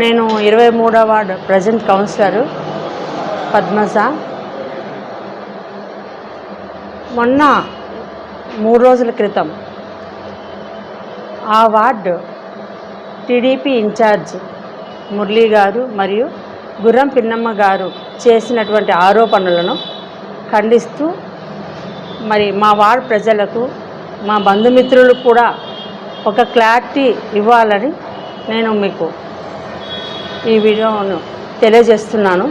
నేను ఇరవై మూడో వార్డు ప్రజెంట్ కౌన్సిలరు పద్మజ. మొన్న మూడు రోజుల క్రితం ఆ వార్డు టీడీపీ ఇన్ఛార్జ్ మురళీ గారు మరియు గుర్రం పిన్నమ్మ గారు చేసినటువంటి ఆరోపణలను ఖండిస్తూ మరి మా వార్డు ప్రజలకు మా బంధుమిత్రులకు కూడా ఒక క్లారిటీ ఇవ్వాలని నేను మీకు ఈ వీడియోను తెలియజేస్తున్నాను.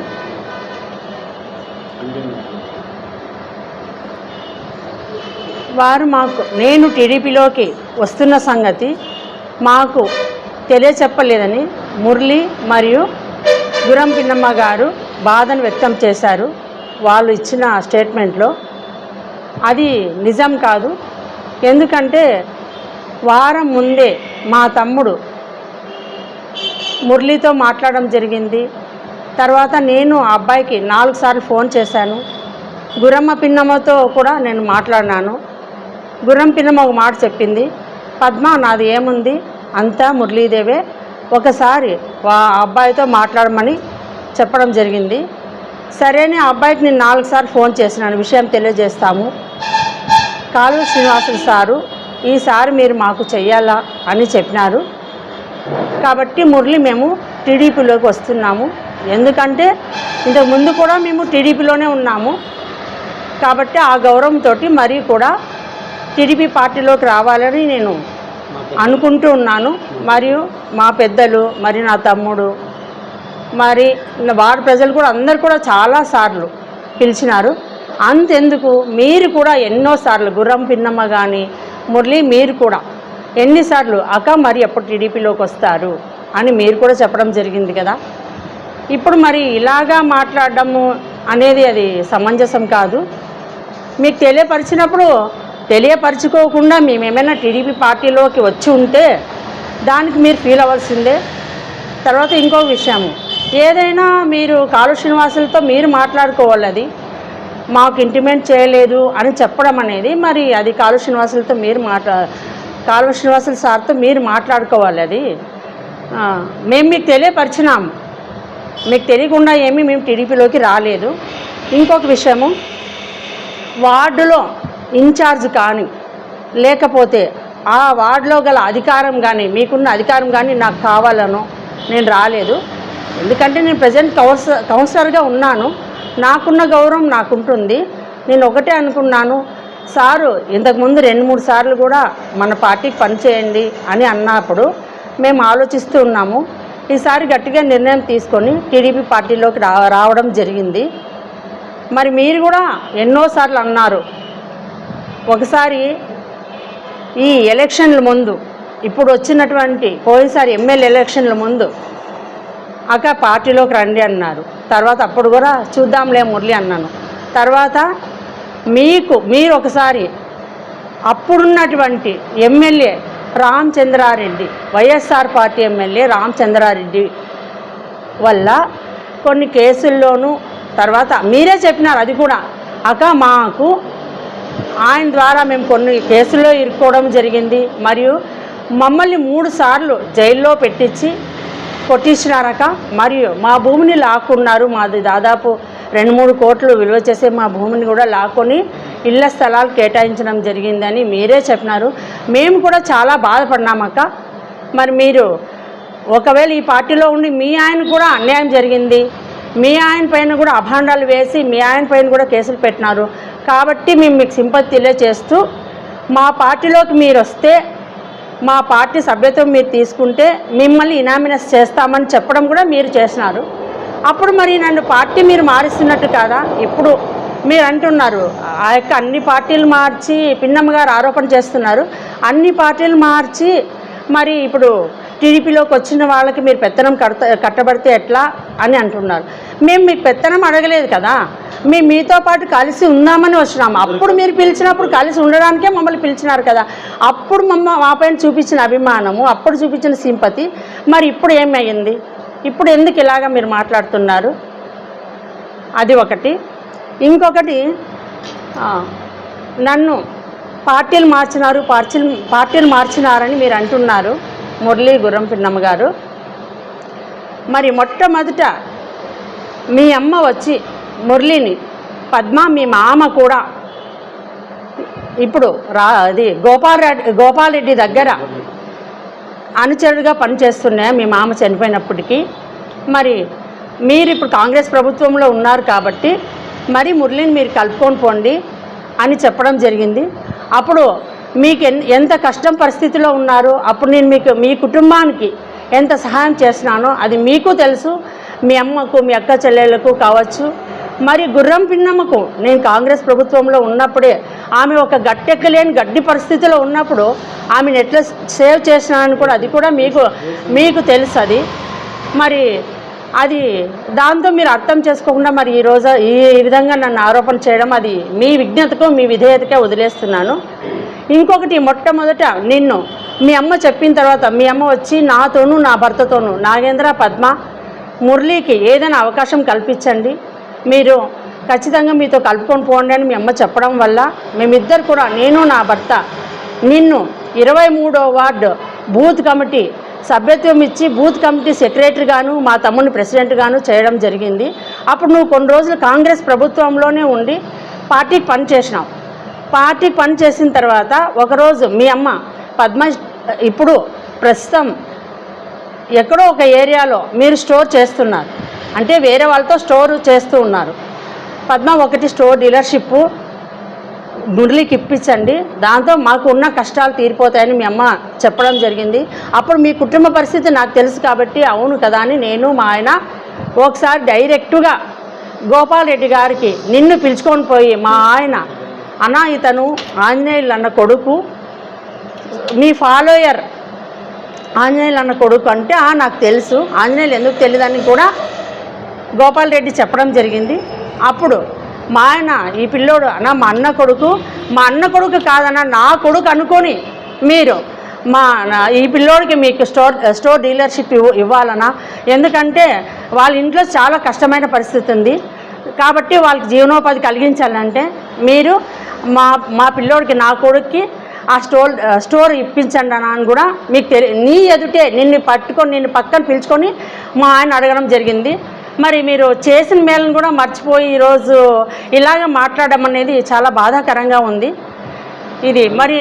వారు మాకు నేను టీడీపీలోకి వస్తున్న సంగతి మాకు తెలియచెప్పలేదని మురళి మరియు గురం పిన్నమ్మ గారు బాధను వ్యక్తం చేశారు. వాళ్ళు ఇచ్చిన స్టేట్మెంట్లో అది నిజం కాదు. ఎందుకంటే వారం ముందే మా తమ్ముడు మురళితో మాట్లాడడం జరిగింది. తర్వాత నేను ఆ అబ్బాయికి నాలుగు సార్లు ఫోన్ చేశాను. గురమ్మ పిన్నమ్మతో కూడా నేను మాట్లాడినాను. గుర్రం పిన్నమ్మ ఒక మాట చెప్పింది. పద్మ నాది ఏముంది? అంతా మురళీదేవే. ఒకసారి వా అబ్బాయితో మాట్లాడమని చెప్పడం జరిగింది. సరే అబ్బాయికి నేను నాలుగు సార్లు ఫోన్ చేసినాను. విషయం తెలియజేస్తాము. కాలువ శ్రీనివాసులు సారు ఈసారి మీరు మాకు చెయ్యాలా అని చెప్పినారు. కాబట్టి మురళి మేము టీడీపీలోకి వస్తున్నాము. ఎందుకంటే ఇంతకు ముందు కూడా మేము టీడీపీలోనే ఉన్నాము. కాబట్టి ఆ గౌరవంతో మరీ కూడా టీడీపీ పార్టీలోకి రావాలని నేను అనుకుంటూ ఉన్నాను. మరియు మా పెద్దలు మరి నా తమ్ముడు మరి నా వార్డు ప్రజలు కూడా అందరు కూడా చాలాసార్లు పిలిచినారు. అంతెందుకు? మీరు కూడా ఎన్నోసార్లు గుర్రం పిన్నమ్మ కానీ మురళి మీరు కూడా ఎన్నిసార్లు అక్క మరి ఎప్పుడు టీడీపీలోకి వస్తారు అని మీరు కూడా చెప్పడం జరిగింది కదా? ఇప్పుడు మరి ఇలాగా మాట్లాడడము అనేది అది సమంజసం కాదు. మీకు తెలియపరిచినప్పుడు తెలియపరచుకోకుండా మేమేమైనా టీడీపీ పార్టీలోకి వచ్చి ఉంటే దానికి మీరు ఫీల్ అవ్వాల్సిందే. తర్వాత ఇంకో విషయము. ఏదైనా మీరు కాలు శ్రీనివాసులతో మీరు మాట్లాడుకోవాలి అది. మాకు ఇంటిమేట్ చేయలేదు అని చెప్పడం అనేది మరి అది కాలు శ్రీనివాసులతో మీరు మాట్లా కాలువ శ్రీనివాసులు సార్తో మీరు మాట్లాడుకోవాలి అది. మేము మీకు తెలియపరిచినాము మీకు తెలియకుండా ఏమీ మేము టీడీపీలోకి రాలేదు. ఇంకొక విషయము వార్డులో ఇన్ఛార్జ్ కానీ లేకపోతే ఆ వార్డులో గల అధికారం కానీ మీకున్న అధికారం కానీ నాకు కావాలను నేను రాలేదు. ఎందుకంటే నేను ప్రజెంట్ కౌన్స్ కౌన్సిలర్గా ఉన్నాను. నాకున్న గౌరవం నాకుంటుంది. నేను ఒకటే అనుకున్నాను సారు ఇంతకుముందు రెండు మూడు సార్లు కూడా మన పార్టీ పనిచేయండి అని అన్నప్పుడు మేము ఆలోచిస్తూ ఉన్నాము. ఈసారి గట్టిగా నిర్ణయం తీసుకొని టీడీపీ పార్టీలోకి రా రావడం జరిగింది. మరి మీరు కూడా ఎన్నోసార్లు అన్నారు ఒకసారి ఈ ఎలక్షన్ల ముందు ఇప్పుడు వచ్చినటువంటి పోయినసారి ఎమ్మెల్యే ఎలక్షన్ల ముందు అక్క పార్టీలోకి రండి అన్నారు. తర్వాత అప్పుడు కూడా చూద్దాంలే మురళి అన్నాను. తర్వాత మీకు మీరు ఒకసారి అప్పుడున్నటువంటి MLA Ramachandra Reddy YSR party MLA Ramachandra Reddy వల్ల కొన్ని కేసుల్లోనూ తర్వాత మీరే చెప్పినారు అది కూడా. అక్క మాకు ఆయన ద్వారా మేము కొన్ని కేసుల్లో ఇరుక్కోవడం జరిగింది. మరియు మమ్మల్ని మూడు సార్లు జైల్లో పెట్టించి కొట్టించినారక మరియు మా భూమిని లాక్కున్నారు మాది దాదాపు రెండు మూడు కోట్లు విలువ చేసే మా భూమిని కూడా లాక్కొని ఇళ్ళ స్థలాలు కేటాయించడం జరిగిందని మీరే చెప్పినారు. మేము కూడా చాలా బాధపడినామక్క మరి మీరు ఒకవేళ ఈ పార్టీలో ఉండి మీ ఆయన కూడా అన్యాయం జరిగింది. మీ ఆయన పైన కూడా అభాండాలు వేసి మీ ఆయన పైన కూడా కేసులు పెట్టినారు. కాబట్టి మేము మీకు సింపతి తెలియజేస్తూ మా పార్టీలోకి మీరు వస్తే మా పార్టీ సభ్యత్వం మీరు తీసుకుంటే మిమ్మల్ని ఇనామినస్ చేస్తామని చెప్పడం కూడా మీరు చేసినారు. అప్పుడు మరి నన్ను పార్టీ మీరు మారుస్తున్నట్టు కాదా? ఇప్పుడు మీరు అంటున్నారు ఆ యొక్క అన్ని పార్టీలు మార్చి పిన్నమ్మ గారు ఆరోపణ చేస్తున్నారు. అన్ని పార్టీలు మార్చి మరి ఇప్పుడు టీడీపీలోకి వచ్చిన వాళ్ళకి మీరు పెత్తనం కడత కట్టబడితే ఎట్లా అని అంటున్నారు. మేము మీకు పెత్తనం అడగలేదు కదా? మేము మీతో పాటు కలిసి ఉందామని వచ్చినాము. అప్పుడు మీరు పిలిచినప్పుడు కలిసి ఉండడానికే మమ్మల్ని పిలిచినారు కదా? అప్పుడు మమ్మ మా పైన చూపించిన అభిమానము అప్పుడు చూపించిన సింపతి మరి ఇప్పుడు ఏమయ్యింది ఇప్పుడు ఎందుకు ఇలాగా మీరు మాట్లాడుతున్నారు? అది ఒకటి. ఇంకొకటి నన్ను పార్టీలు మార్చినారు పార్టీలు పార్టీలు మార్చినారని మీరు అంటున్నారు మురళీ గుర్రం పిన్నమ్మ గారు. మరి మొట్టమొదట మీ అమ్మ వచ్చి మురళిని పద్మ మీ మామ కూడా ఇప్పుడు రా అది గోపాల్ రెడ్డి గోపాల్ రెడ్డి దగ్గర అనుచరుడుగా పనిచేస్తున్నాయి? మీ మామ చనిపోయినప్పటికీ. మరి మీరు ఇప్పుడు కాంగ్రెస్ ప్రభుత్వంలో ఉన్నారు కాబట్టి మరి మురళిని మీరు కలుపుకొని పోండి అని చెప్పడం జరిగింది. అప్పుడు మీకు ఎన్ ఎంత కష్టం పరిస్థితిలో ఉన్నారో? అప్పుడు నేను మీకు మీ కుటుంబానికి ఎంత సహాయం చేస్తున్నానో అది మీకు తెలుసు. మీ అమ్మకు మీ అక్క చెల్లెళ్ళకు కావచ్చు. మరి గుర్రం పిన్నమ్మకు నేను కాంగ్రెస్ ప్రభుత్వంలో ఉన్నప్పుడే ఆమె ఒక గట్టెక్కలేని గడ్డి పరిస్థితిలో ఉన్నప్పుడు ఆమెను ఎట్లా సేవ్ చేసినానని కూడా అది కూడా మీకు మీకు తెలుసు అది మరి అది దాంతో మీరు అర్థం చేసుకోకుండా మరి ఈ రోజు ఈ విధంగా నన్ను ఆరోపణ చేయడం అది మీ విజ్ఞతకు మీ విధేయతకే వదిలేస్తున్నాను. ఇంకొకటి మొట్టమొదట నిన్ను మీ అమ్మ చెప్పిన తర్వాత మీ అమ్మ వచ్చి నాతోనూ నా భర్తతోనూ నాగేంద్ర పద్మ మురళీకి ఏదైనా అవకాశం కల్పించండి. మీరు ఖచ్చితంగా మీతో కలుపుకొని పోండి అని మీ అమ్మ చెప్పడం వల్ల మేమిద్దరు కూడా నేను నా భర్త నిన్ను ఇరవై మూడో వార్డు బూత్ కమిటీ సభ్యత్వం ఇచ్చి బూత్ కమిటీ సెక్రటరీ గాను మా తమ్ముని ప్రెసిడెంట్ గాను చేయడం జరిగింది. అప్పుడు నువ్వు కొన్ని రోజులు కాంగ్రెస్ ప్రభుత్వంలోనే ఉండి పార్టీకి పని చేసినావు. పార్టీకి పని చేసిన తర్వాత ఒకరోజు మీ అమ్మ పద్మ ఇప్పుడు ప్రస్తుతం ఎక్కడో ఒక ఏరియాలో మీరు స్టోర్ చేస్తున్నారు. అంటే వేరే వాళ్ళతో స్టోర్ చేస్తూ ఉన్నారు. పద్మ ఒకటి స్టోర్ డీలర్షిప్ మురళికి ఇప్పించండి. దాంతో మాకు ఉన్న కష్టాలు తీరిపోతాయని మీ అమ్మ చెప్పడం జరిగింది. అప్పుడు మీ కుటుంబ పరిస్థితి నాకు తెలుసు కాబట్టి అవును కదా అని నేను మా ఆయన ఒకసారి డైరెక్టుగా గోపాల్ రెడ్డి గారికి నిన్ను పిలుచుకొని పోయి మా ఆయన అనా ఇతను ఆంజనేయులు అన్న కొడుకు మీ ఫాలోయర్ ఆంజనేయులు అన్న కొడుకు అంటే నాకు తెలుసు. ఆంజనేయులు ఎందుకు తెలియదని కూడా గోపాల్ రెడ్డి చెప్పడం జరిగింది. అప్పుడు మా ఆయన ఈ పిల్లోడు అన్న మా అన్న కొడుకు మా అన్న కొడుకు కాదన్న నా కొడుకు అనుకొని మీరు మా నా- ఈ పిల్లోడికి మీకు స్టోర్ స్టోర్ డీలర్షిప్ ఇవ్వ ఇవ్వాలనా ఎందుకంటే వాళ్ళ ఇంట్లో చాలా కష్టమైన పరిస్థితి ఉంది. కాబట్టి వాళ్ళకి జీవనోపాధి కలిగించాలంటే మీరు మా మా పిల్లోడికి నా కొడుక్కి ఆ స్టోర్ స్టోర్ ఇప్పించండి అన్న అని కూడా మీకు తెలి నీ ఎదుటే నిన్ను పట్టుకొని నిన్ను పక్కన పిలుచుకొని మా ఆయన అడగడం జరిగింది. మరి మీరు చేసిన మేలను కూడా మర్చిపోయి ఈరోజు ఇలాగ మాట్లాడడం అనేది చాలా బాధాకరంగా ఉంది. ఇది మరి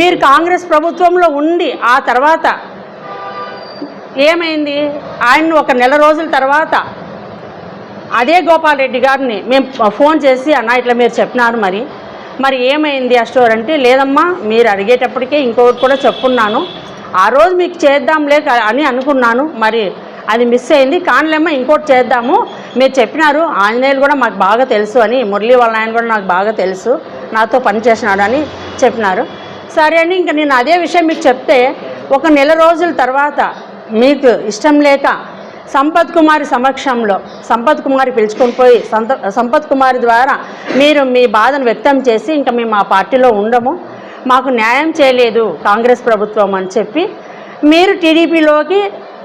మీరు కాంగ్రెస్ ప్రభుత్వంలో ఉండి ఆ తర్వాత ఏమైంది? ఆయన ఒక నెల రోజుల తర్వాత అదే గోపాల్ రెడ్డి గారిని మేము ఫోన్ చేసి అన్న ఇట్లా మీరు చెప్పినారు మరి. మరి ఏమైంది ఆ స్టోర్ అంటే లేదమ్మా మీరు అడిగేటప్పటికే ఇంకొకటి కూడా చెప్పున్నాను. ఆ రోజు మీకు చేద్దాంలే అని అనుకున్నాను మరి అది మిస్ అయింది. కానీలేమ్మా ఇంకోటి చేద్దాము. మీరు చెప్పినారు ఆంజనేయులు కూడా మాకు బాగా తెలుసు అని మురళీ వాళ్ళ ఆయన కూడా నాకు బాగా తెలుసు నాతో పనిచేసినాడు అని చెప్పినారు. సరే అని ఇంకా నేను అదే విషయం మీకు చెప్తే ఒక నెల రోజుల తర్వాత మీకు ఇష్టం లేక సంపత్ కుమారి సమక్షంలో సంపత్ కుమారి పిలుచుకొని పోయి సంత సంపత్ కుమారి ద్వారా మీరు మీ బాధను వ్యక్తం చేసి ఇంకా మేము మా పార్టీలో ఉండము మాకు న్యాయం చేయలేదు కాంగ్రెస్ ప్రభుత్వం అని చెప్పి మీరు టీడీపీలోకి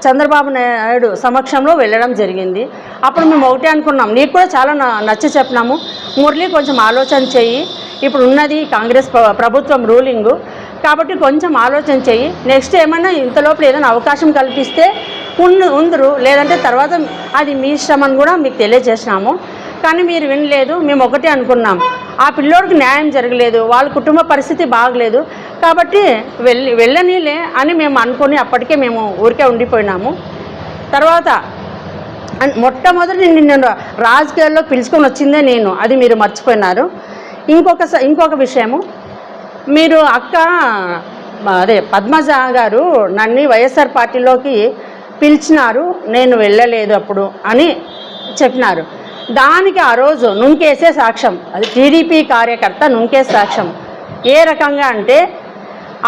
చంద్రబాబు నాయుడు సమక్షంలో వెళ్ళడం జరిగింది. అప్పుడు మేము ఒకటే అనుకున్నాం. నీకు కూడా చాలా నచ్చ చెప్పినాము. మురళి కొంచెం ఆలోచన చెయ్యి. ఇప్పుడు ఉన్నది కాంగ్రెస్ ప్ర- ప్రభుత్వం రూలింగు. కాబట్టి కొంచెం ఆలోచన చెయ్యి. నెక్స్ట్ ఏమైనా ఇంతలోపల ఏదైనా అవకాశం కల్పిస్తే ఉండు ఉందరు. లేదంటే తర్వాత అది మీ ఇష్టం అని కూడా మీకు తెలియజేసినాము. కానీ మీరు వినలేదు. మేము ఒకటే అనుకున్నాం. ఆ పిల్లోడికి న్యాయం జరగలేదు. వాళ్ళ కుటుంబ పరిస్థితి బాగలేదు. కాబట్టి వెళ్ళి వెళ్ళనీలే అని మేము అనుకుని అప్పటికే మేము ఊరికే ఉండిపోయినాము. తర్వాత మొట్టమొదటి నిన్ను రాజకీయాల్లో పిలుచుకొని వచ్చిందే నేను. అది మీరు మర్చిపోయినారు. ఇంకొక స- ఇంకొక విషయము. మీరు అక్క అదే పద్మజ గారు నన్ను వైఎస్ఆర్ పార్టీలోకి పిలిచినారు నేను వెళ్ళలేదు అప్పుడు అని చెప్పినారు. దానికి ఆ రోజు నుంకేసే సాక్ష్యం. అది టీడీపీ కార్యకర్త నుంకే సాక్ష్యం. ఏ రకంగా అంటే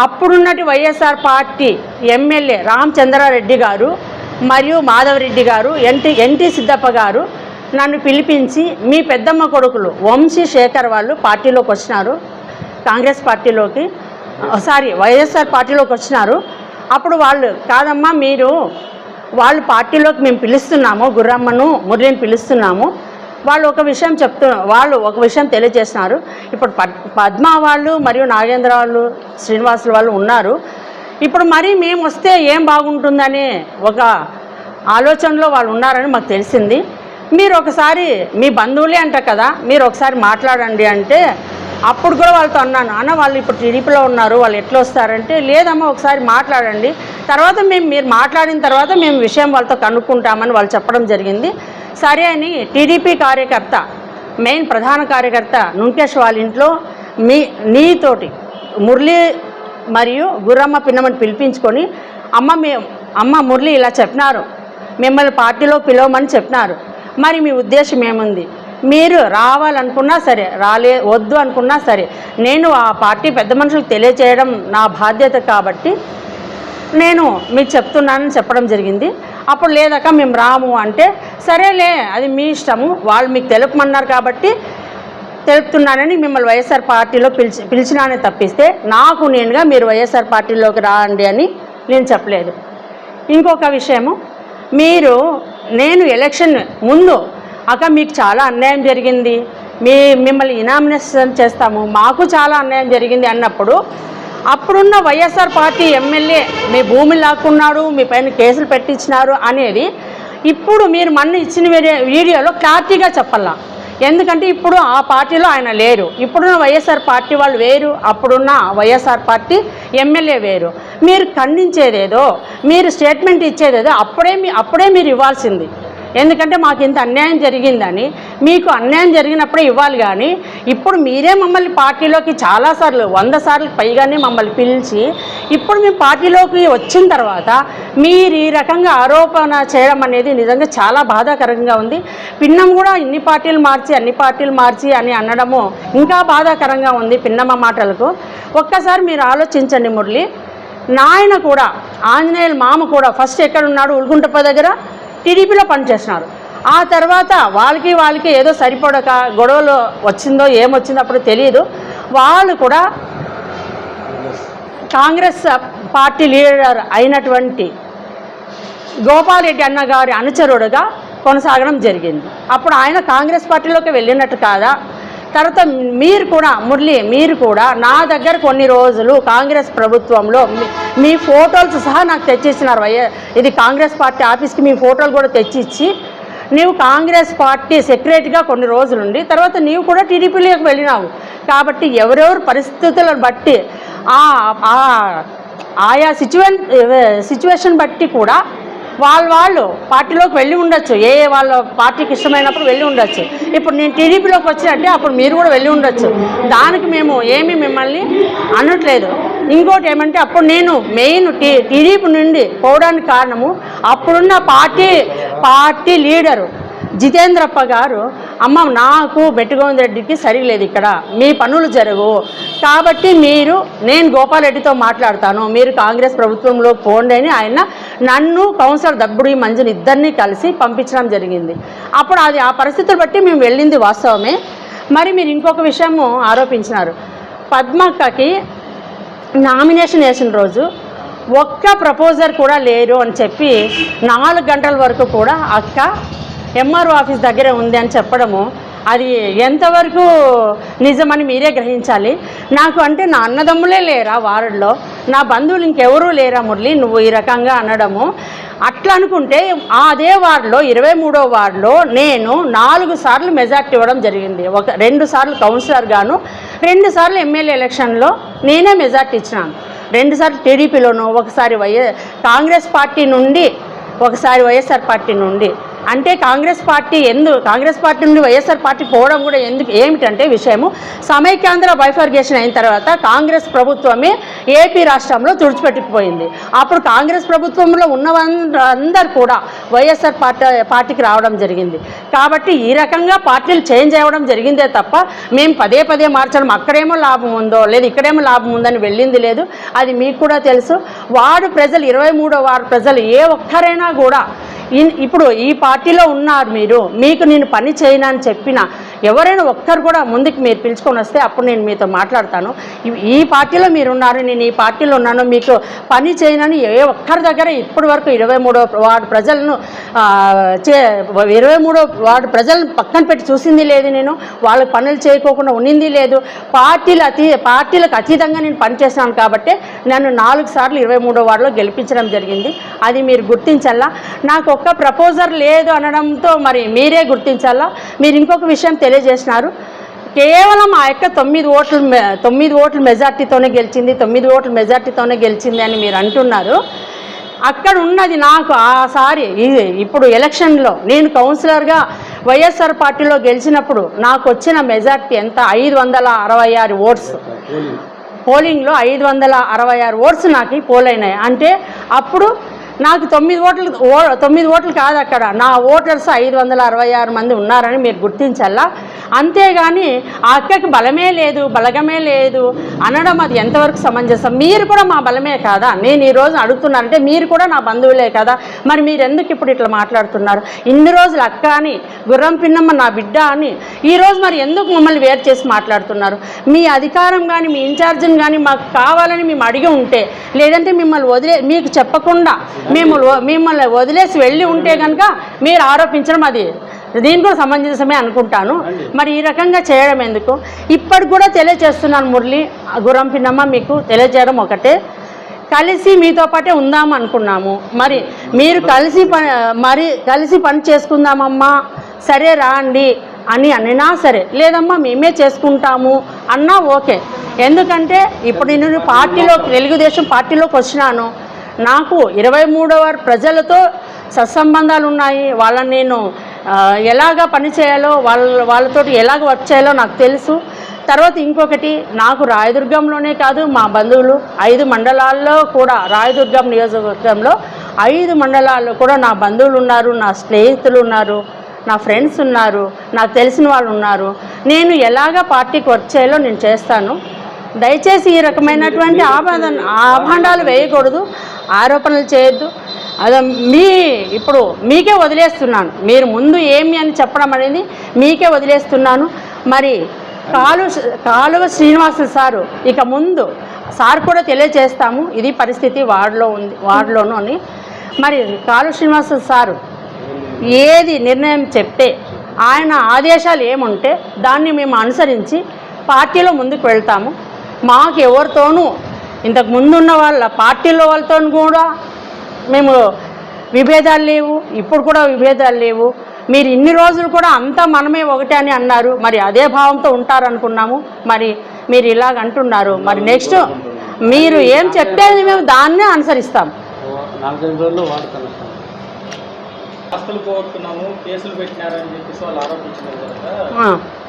అప్పుడున్నటి వైఎస్ఆర్ పార్టీ ఎమ్మెల్యే రామచంద్రారెడ్డి గారు మరియు మాధవరెడ్డి గారు ఎన్టీ ఎన్టీ సిద్ధప్ప గారు నన్ను పిలిపించి మీ పెద్దమ్మ కొడుకులు వంశీ శేఖర్ వాళ్ళు పార్టీలోకి వచ్చినారు కాంగ్రెస్ పార్టీలోకి సారీ వైఎస్ఆర్ పార్టీలోకి వచ్చినారు. అప్పుడు వాళ్ళు కాదమ్మా మీరు వాళ్ళు పార్టీలోకి మేము పిలుస్తున్నాము గుర్రమ్మను మురళిని పిలుస్తున్నాము. వాళ్ళు ఒక విషయం చెప్తు వాళ్ళు ఒక విషయం తెలియజేస్తున్నారు. ఇప్పుడు పద్ పద్మ వాళ్ళు మరియు నాగేంద్ర వాళ్ళు శ్రీనివాసులు వాళ్ళు ఉన్నారు. ఇప్పుడు మరి మేము వస్తే ఏం బాగుంటుందని ఒక ఆలోచనలో వాళ్ళు ఉన్నారని మాకు తెలిసింది. మీరు ఒకసారి మీ బంధువులే అంట కదా మీరు ఒకసారి మాట్లాడండి అంటే అప్పుడు కూడా వాళ్ళతో అన్నాను అన్న వాళ్ళు ఇప్పుడు టీడీపీలో ఉన్నారు వాళ్ళు ఎట్లా వస్తారంటే లేదమ్మా ఒకసారి మాట్లాడండి. తర్వాత మేము మీరు మాట్లాడిన తర్వాత మేము విషయం వాళ్ళతో కనుక్కుంటామని వాళ్ళు చెప్పడం జరిగింది. సరే అని టీడీపీ కార్యకర్త మెయిన్ ప్రధాన కార్యకర్త నుంకేష్ వాళ్ళ ఇంట్లో మీ నీతోటి మురళి మరియు గుర్రమ్మ పిన్నమని పిలిపించుకొని అమ్మ మేము అమ్మ మురళి ఇలా చెప్పినారు. మిమ్మల్ని పార్టీలో పిలవమని చెప్పినారు. మరి మీ ఉద్దేశం ఏముంది? మీరు రావాలనుకున్నా సరే రాలే వద్దు అనుకున్నా సరే నేను ఆ పార్టీ పెద్ద మనుషులకు తెలియచేయడం నా బాధ్యత కాబట్టి నేను మీకు చెప్తున్నానని చెప్పడం జరిగింది. అప్పుడు లేదక్క మేము రాము అంటే సరేలే అది మీ ఇష్టము వాళ్ళు మీకు తెలుపమన్నారు కాబట్టి తెలుపుతున్నానని మిమ్మల్ని వైఎస్ఆర్ పార్టీలో పిలిచి పిలిచినానే తప్పిస్తే నాకు నేనుగా మీరు వైఎస్ఆర్ పార్టీలోకి రాండి అని నేను చెప్పలేదు. ఇంకొక విషయము మీరు నేను ఎలక్షన్ ముందు అక్క మీకు చాలా అన్యాయం జరిగింది. మీ మిమ్మల్ని ఇనామినేషన్ చేస్తాము. మాకు చాలా అన్యాయం జరిగింది అన్నప్పుడు అప్పుడున్న వైఎస్ఆర్ పార్టీ ఎమ్మెల్యే మీ భూమి లాక్కున్నాడు మీ పైన కేసులు పెట్టించినారు అనేది ఇప్పుడు మీరు మొన్న ఇచ్చిన వీడియో వీడియోలో క్లారిటీగా చెప్పాలా? ఎందుకంటే ఇప్పుడు ఆ పార్టీలో ఆయన లేరు. ఇప్పుడున్న వైఎస్ఆర్ పార్టీ వాళ్ళు వేరు అప్పుడున్న వైఎస్ఆర్ పార్టీ ఎమ్మెల్యే వేరు. మీరు ఖండించేదేదో మీరు స్టేట్మెంట్ ఇచ్చేదేదో అప్పుడే మీ అప్పుడే మీరు ఇవ్వాల్సింది. ఎందుకంటే మాకు ఇంత అన్యాయం జరిగిందని మీకు అన్యాయం జరిగినప్పుడే ఇవ్వాలి కానీ ఇప్పుడు మీరే మమ్మల్ని పార్టీలోకి చాలాసార్లు వంద సార్లు పైగానే మమ్మల్ని పిలిచి ఇప్పుడు మేము పార్టీలోకి వచ్చిన తర్వాత మీరు ఈ రకంగా ఆరోపణ చేయడం అనేది నిజంగా చాలా బాధాకరంగా ఉంది. పిన్నం కూడా ఇన్ని పార్టీలు మార్చి అన్ని పార్టీలు మార్చి అని అనడము ఇంకా బాధాకరంగా ఉంది పిన్నమ్మ మాటలకు. ఒక్కసారి మీరు ఆలోచించండి మురళి. నాయన కూడా ఆంజనేయుల మామ కూడా ఫస్ట్ ఎక్కడ ఉన్నాడు ఉల్గుంటప్ప దగ్గర? టీడీపీలో పనిచేస్తున్నారు. ఆ తర్వాత వాళ్ళకి వాళ్ళకి ఏదో సరిపడక గొడవలు వచ్చిందో ఏమొచ్చిందో అప్పుడు తెలియదు వాళ్ళు కూడా కాంగ్రెస్ పార్టీ లీడర్ అయినటువంటి గోపాలరెడ్డి అన్న గారి అనుచరుడుగా కొనసాగడం జరిగింది. అప్పుడు ఆయన కాంగ్రెస్ పార్టీలోకి వెళ్ళినట్టు కాదా? తర్వాత మీరు కూడా మురళి మీరు కూడా నా దగ్గర కొన్ని రోజులు కాంగ్రెస్ ప్రభుత్వంలో మీ- ఫోటోలు సహా నాకు తెచ్చిస్తున్నారు వై ఇది కాంగ్రెస్ పార్టీ ఆఫీస్కి మీ ఫోటోలు కూడా తెచ్చిచ్చి నీవు కాంగ్రెస్ పార్టీ సెక్రటరీగా కొన్ని రోజులుండి తర్వాత నీవు కూడా టీడీపీలోకి వెళ్ళినావు. కాబట్టి ఎవరెవరు పరిస్థితులను బట్టి ఆ ఆయా సిచ్యువే సిచ్యువేషన్ బట్టి కూడా వాళ్ళు వాళ్ళు పార్టీలోకి వెళ్ళి ఉండొచ్చు. ఏ వాళ్ళ పార్టీకి ఇష్టమైనప్పుడు వెళ్ళి ఉండొచ్చు. ఇప్పుడు నేను టీడీపీలోకి వచ్చినట్టే అప్పుడు మీరు కూడా వెళ్ళి ఉండొచ్చు. దానికి మేము ఏమీ మిమ్మల్ని అనట్లేదు. ఇంకోటి ఏమంటే అప్పుడు నేను మెయిన్ టీ టీడీపీ నుండి పోవడానికి కారణము అప్పుడున్న పార్టీ పార్టీ లీడరు జితేంద్రప్ప గారు అమ్మ నాకు బెట్టుగోవింద్ రెడ్డికి సరిలేదు ఇక్కడ. మీ పనులు జరగవు కాబట్టి మీరు నేను గోపాల్ రెడ్డితో మాట్లాడతాను. మీరు కాంగ్రెస్ ప్రభుత్వంలో పోండి అని ఆయన నన్ను కౌన్సిలర్ దబ్బుడి మంజుని ఇద్దరిని కలిసి పంపించడం జరిగింది. అప్పుడు అది ఆ పరిస్థితులు బట్టి మేము వెళ్ళింది వాస్తవమే. మరి మీరు ఇంకొక విషయము ఆరోపించినారు. పద్మక్కకి నామినేషన్ వేసిన రోజు ఒక్క ప్రపోజర్ కూడా లేరు అని చెప్పి నాలుగు గంటల వరకు కూడా అక్క ఎంఆర్ఓ ఆఫీస్ దగ్గరే ఉంది అని చెప్పడము అది ఎంతవరకు నిజమని మీరే గ్రహించాలి. నాకు అంటే నా అన్నదమ్ములే లేరా వార్డులో. నా బంధువులు ఇంకెవరూ లేరా మురళి? నువ్వు ఈ రకంగా అనడము. అట్లా అనుకుంటే అదే వార్డులో ఇరవై మూడో వార్డులో నేను నాలుగు సార్లు మెజార్టీ ఇవ్వడం జరిగింది. ఒక రెండు సార్లు కౌన్సిలర్ గాను రెండు సార్లు ఎమ్మెల్యే ఎలక్షన్లో నేనే మెజార్టీ ఇచ్చినాను. రెండుసార్లు టీడీపీలోను ఒకసారి వైఎ కాంగ్రెస్ పార్టీ నుండి ఒకసారి వైఎస్ఆర్ పార్టీ నుండి. అంటే కాంగ్రెస్ పార్టీ ఎందు కాంగ్రెస్ పార్టీ నుండి వైఎస్ఆర్ పార్టీ పోవడం కూడా ఎందుకు ఏమిటంటే విషయము సమైక్యాంధ్ర బైఫర్గేషన్ అయిన తర్వాత కాంగ్రెస్ ప్రభుత్వమే ఏపీ రాష్ట్రంలో తుడిచిపెట్టిపోయింది. అప్పుడు కాంగ్రెస్ ప్రభుత్వంలో ఉన్న అందరు కూడా వైఎస్ఆర్ పార్టీ పార్టీకి రావడం జరిగింది. కాబట్టి ఈ రకంగా పార్టీలు చేంజ్ అవ్వడం జరిగిందే తప్ప మేము పదే పదే మార్చడం అక్కడేమో లాభం ఉందో లేదు ఇక్కడేమో లాభం ఉందని వెళ్ళింది లేదు. అది మీకు కూడా తెలుసు. వార్డు ప్రజలు ఇరవై మూడో వార్డు ప్రజలు ఏ ఒక్కరైనా కూడా ఇన్- ఇప్పుడు ఈ పార్టీలో ఉన్నారు మీరు. మీకు నేను పని చేయను అని చెప్పిన ఎవరైనా ఒక్కరు కూడా ముందుకు మీరు పిలుచుకొని వస్తే అప్పుడు నేను మీతో మాట్లాడతాను. ఈ- పార్టీలో మీరు ఉన్నారు నేను ఈ పార్టీలో ఉన్నాను మీకు పని చేయనని ఏ ఒక్కరి దగ్గర ఇప్పటి వరకు ఇరవై మూడో వార్డు ప్రజలను చే ఇరవై మూడో వార్డు ప్రజలను పక్కన పెట్టి చూసింది లేదు నేను వాళ్ళ పనులు చేయకోకుండా ఉన్నింది లేదు. పార్టీలు అతీ పార్టీలకు అతీతంగా నేను పనిచేస్తున్నాను కాబట్టి నన్ను నాలుగు సార్లు ఇరవై మూడో వార్డులో గెలిపించడం జరిగింది. అది మీరు గుర్తించాలా నాకు ఒక్క ప్రపోజర్ లేదు అనడంతో మరి మీరే గుర్తించాలా మీరు ఇంకొక విషయం తెలియ తెలియజేసినారు. కేవలం ఆ యొక్క తొమ్మిది ఓట్ల తొమ్మిది ఓట్ల మెజార్టీతోనే గెలిచింది తొమ్మిది ఓట్ల మెజార్టీతోనే గెలిచింది అని మీరు అంటున్నారు. అక్కడ ఉన్నది నాకు ఆసారి ఇప్పుడు ఎలక్షన్లో నేను కౌన్సిలర్గా వైఎస్ఆర్ పార్టీలో గెలిచినప్పుడు నాకు వచ్చిన మెజార్టీ ఎంత? ఐదు వందల అరవై ఆరు ఓట్స్. పోలింగ్లో ఐదు వందల అరవై ఆరు ఓట్స్ నాకు పోలైనాయి. అంటే అప్పుడు నాకు తొమ్మిది ఓట్లు ఓ తొమ్మిది ఓట్లు కాదు అక్కడ. నా ఓటర్స్ ఐదు వందల అరవై ఆరు మంది ఉన్నారని మీరు గుర్తించాలా అంతేగాని ఆ అక్కకి బలమే లేదు బలగమే లేదు అనడం అది ఎంతవరకు సమంజసం? మీరు కూడా మా బలమే కాదా? నేను ఈరోజు అడుగుతున్నానంటే మీరు కూడా నా బంధువులే కదా? మరి మీరు ఎందుకు ఇప్పుడు ఇట్లా మాట్లాడుతున్నారు? ఇన్ని రోజులు అక్క అని గుర్రం పిన్నమ్మ నా బిడ్డ అని ఈరోజు మరి ఎందుకు మమ్మల్ని వేరు చేసి మాట్లాడుతున్నారు? మీ అధికారం కానీ మీ ఇన్ఛార్జిని కానీ మాకు కావాలని మేము అడిగి ఉంటే లేదంటే మిమ్మల్ని వదిలే మీకు చెప్పకుండా మిమ్మల్ని మిమ్మల్ని వదిలేసి వెళ్ళి ఉంటే కనుక మీరు ఆరోపించడం అది. దీని కూడా సమంజసమే అనుకుంటాను. మరి ఈ రకంగా చేయడం ఎందుకు? ఇప్పటికి కూడా తెలియజేస్తున్నాను మురళి గుర్రం పిన్నమ్మ మీకు తెలియజేయడం ఒకటే. కలిసి మీతో పాటే ఉందాం అనుకున్నాము. మరి మీరు కలిసి మరి కలిసి పని చేసుకుందామమ్మా సరే రాండి అని అనినా సరే లేదమ్మా మేమే చేసుకుంటాము అన్నా ఓకే. ఎందుకంటే ఇప్పుడు నేను పార్టీలో తెలుగుదేశం పార్టీలోకి వచ్చినాను. నాకు ఇరవై మూడవ ప్రజలతో సత్సంబంధాలు ఉన్నాయి వాళ్ళని నేను ఎలాగ పని చేయాలో వాళ్ళ వాళ్ళతోటి ఎలాగ వర్క్ చేయాలో నాకు తెలుసు. తర్వాత ఇంకొకటి నాకు రాయదుర్గంలోనే కాదు మా బంధువులు ఐదు మండలాల్లో కూడా రాయదుర్గం నియోజకవర్గంలో ఐదు మండలాల్లో కూడా నా బంధువులు ఉన్నారు నా స్నేహితులు ఉన్నారు నా ఫ్రెండ్స్ ఉన్నారు నాకు తెలిసిన వాళ్ళు ఉన్నారు. నేను ఎలాగ పార్టీకి వర్క్ చేయాలో నేను చేస్తాను. దయచేసి ఈ రకమైనటువంటి ఆపాదన ఆభాండాలు వేయకూడదు ఆరోపణలు చేయొద్దు. అదే మీ ఇప్పుడు మీకే వదిలేస్తున్నాను. మీరు ముందు ఏమి అని చెప్పడం అనేది మీకే వదిలేస్తున్నాను. మరి కాలు కాలువ శ్రీనివాసు సారు ఇక ముందు సార్ కూడా తెలియజేస్తాము ఇది పరిస్థితి వార్డులో ఉంది వార్డులోనూ అని. మరి కాలు శ్రీనివాసులు సారు ఏది నిర్ణయం చెప్తే ఆయన ఆదేశాలు ఏముంటే దాన్ని మేము అనుసరించి పార్టీలో ముందుకు వెళ్తాము. మాకు ఎవరితోనూ ఇంతకు ముందున్న వాళ్ళ పార్టీలో వాళ్ళతో కూడా మేము విభేదాలు లేవు ఇప్పుడు కూడా విభేదాలు లేవు. మీరు ఇన్ని రోజులు కూడా అంతా మనమే ఒకటే అని అన్నారు. మరి అదే భావంతో ఉంటారనుకున్నాము. మరి మీరు ఇలాగ అంటున్నారు. మరి నెక్స్ట్ మీరు ఏం చెప్పేది మేము దాన్నే అనుసరిస్తాం. ఆస్తులు పోగొట్టుకున్నాము కేసులు పెట్టినారని చెప్పేసి వాళ్ళు ఆరోపించినారు కదా ఆ,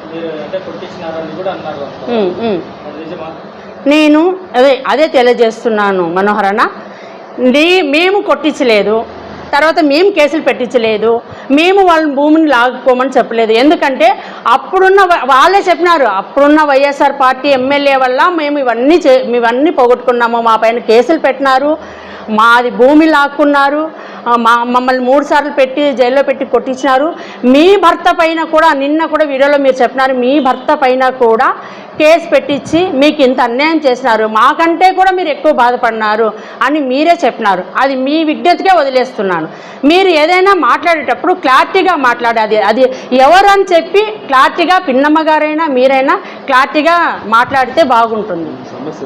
మీరు అంటే కొట్టించినారని కూడా అన్నారు. అది నిజమా? నేను అదే అదే తెలియజేస్తున్నాను మనోహరణ మేము కొట్టించలేదు తర్వాత మేము కేసులు పెట్టించలేదు మేము వాళ్ళ భూమిని లాగుకోమని చెప్పలేదు. ఎందుకంటే అప్పుడున్న వాళ్ళే చెప్పినారు అప్పుడున్న వైఎస్ఆర్ పార్టీ ఎమ్మెల్యే వల్ల మేము ఇవన్నీ చే ఇవన్నీ పోగొట్టుకున్నాము మా పైన కేసులు పెట్టినారు మాది భూమి లాక్కున్నారు మా మమ్మల్ని మూడు సార్లు పెట్టి జైల్లో పెట్టి కొట్టించినారు. మీ భర్త పైన కూడా నిన్న కూడా వీడియోలో మీరు చెప్పినారు. మీ భర్త పైన కూడా కేసు పెట్టించి మీకు ఇంత అన్యాయం చేసినారు. మాకంటే కూడా మీరు ఎక్కువ బాధపడినారు అని మీరే చెప్పినారు. అది మీ విజ్ఞతకే వదిలేస్తున్నాను. మీరు ఏదైనా మాట్లాడేటప్పుడు క్లారిటీగా మాట్లాడాలి. అది ఎవరు అని చెప్పి క్లారిటీగా పిన్నమ్మ గారైనా మీరైనా క్లారిటీగా మాట్లాడితే బాగుంటుంది. సమస్య